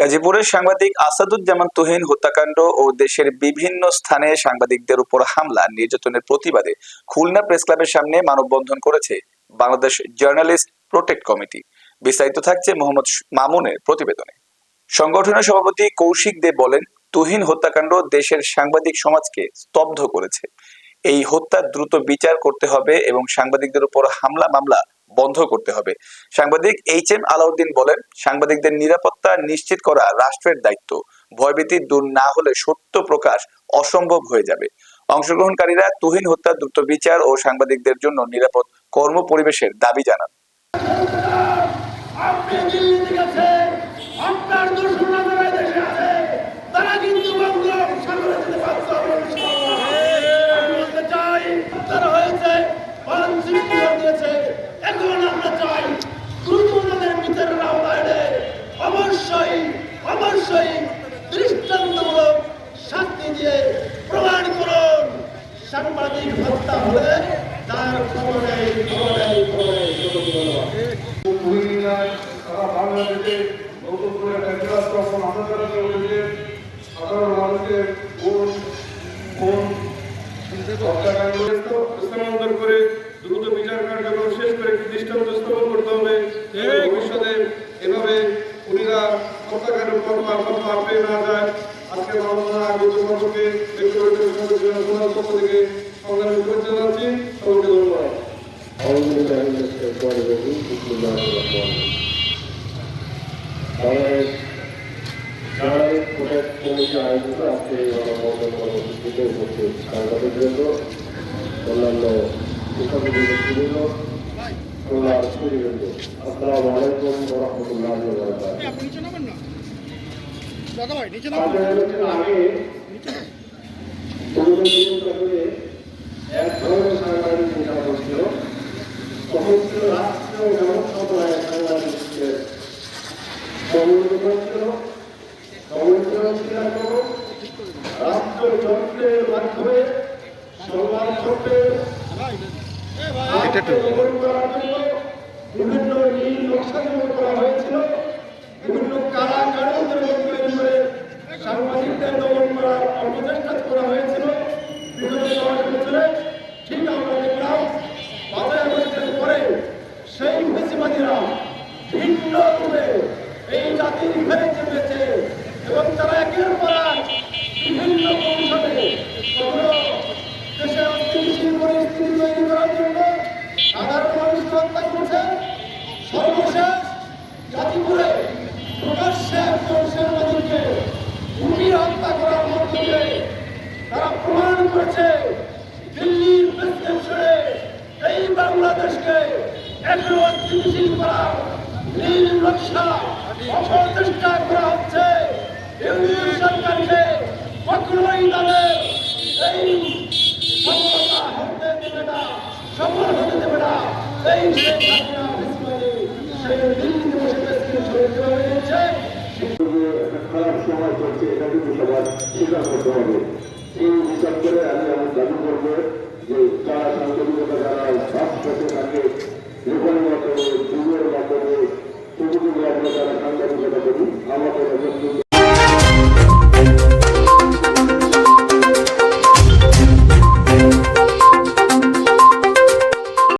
গাজীপুরের সাংবাদিক আসাদুজ্জামান তুহিন হত্যাকাণ্ড ও দেশের বিভিন্ন স্থানে সাংবাদিকদের উপর হামলা, নির্যাতনের প্রতিবাদে খুলনা প্রেস ক্লাবের সামনে মানববন্ধন করেছে বাংলাদেশ জার্নালিস্ট প্রোটেক্ট কমিটি। বিস্তারিত থাকছে মোহাম্মদ মামুনের প্রতিবেদনে। সংগঠনের সভাপতি কৌশিক দে বলেন, তুহিন হত্যাকাণ্ড দেশের সাংবাদিক সমাজকে স্তব্ধ করেছে। এই হত্যার দ্রুত বিচার করতে হবে এবং সাংবাদিকদের উপর হামলা মামলা বন্ধ করতে হবে। সাংবাদিক এইচ এম আলাউদ্দিন বলেন, সাংবাদিকদের নিরাপত্তা নিশ্চিত করা রাষ্ট্রের দায়িত্ব। ভয়ভীতি দূর না হলে সত্য প্রকাশ অসম্ভব হয়ে যাবে। অংশগ্রহণকারীরা তুহিন হত্যা, দ্রুত বিচার ও সাংবাদিকদের জন্য নিরাপদ কর্ম পরিবেশের দাবি জানান। সাংবাদিক হত্যা হলে তার খবর নেই খবর। নেই খবর সারা বাংলাদেশে নতুন করে একটা তখন আমাদের উঠেছে সাধারণ মানুষের কোন কোন স্থানান্তর করে দ্রুত বিচার কার্যক্রম শেষ করে দৃষ্টান্ত স্থাপন করতে হবে। ভবিষ্যতে এভাবে উনিরা হত্যাকাণ্ড কথা না যায়। আজকে মানবতা আগত কর্মকে আমার পক্ষ থেকে সংগ্রামী শুভেচ্ছা জানাচ্ছি সবাইকে ধন্যবাদ। আয়োজিত আজকে কর্মসূচিতে উপস্থিত সাংবাদিকবৃন্দ অন্যান্য শিক্ষাবিদবৃন্দ খুলনার স্কুলবৃন্দ এক ধরনের সাংবাদিক নেশা হচ্ছিল সমস্ত রাষ্ট্র এবং সম্প্রদায়ের সাংবাদিকদের সমন্বিত হচ্ছিল রাষ্ট্রযন্ত্রের মাধ্যমে সংবাদ তন্ত্রের দমন করার জন্য বিভিন্ন নীল করা হয়েছিল। বিভিন্ন কারা কারণদের তৈরি করে সাংবাদিকদের দমন করার অপচেষ্টা বেশিবাদীরা ভিন্ন রূপে এই জাতির ঘরে চেপেছে এবং তারা একের পর এক করার নীল নকশা অপচেষ্টা করা হচ্ছে ইউনিয়ন সরকারকে কখনোই তাদের এই সফলতা হতে দেবে না সফল হতে দেবে না এই খারাপ আমি দাবি করব যে যারা সাংবাদিকতা যারা রাজপথে থাকে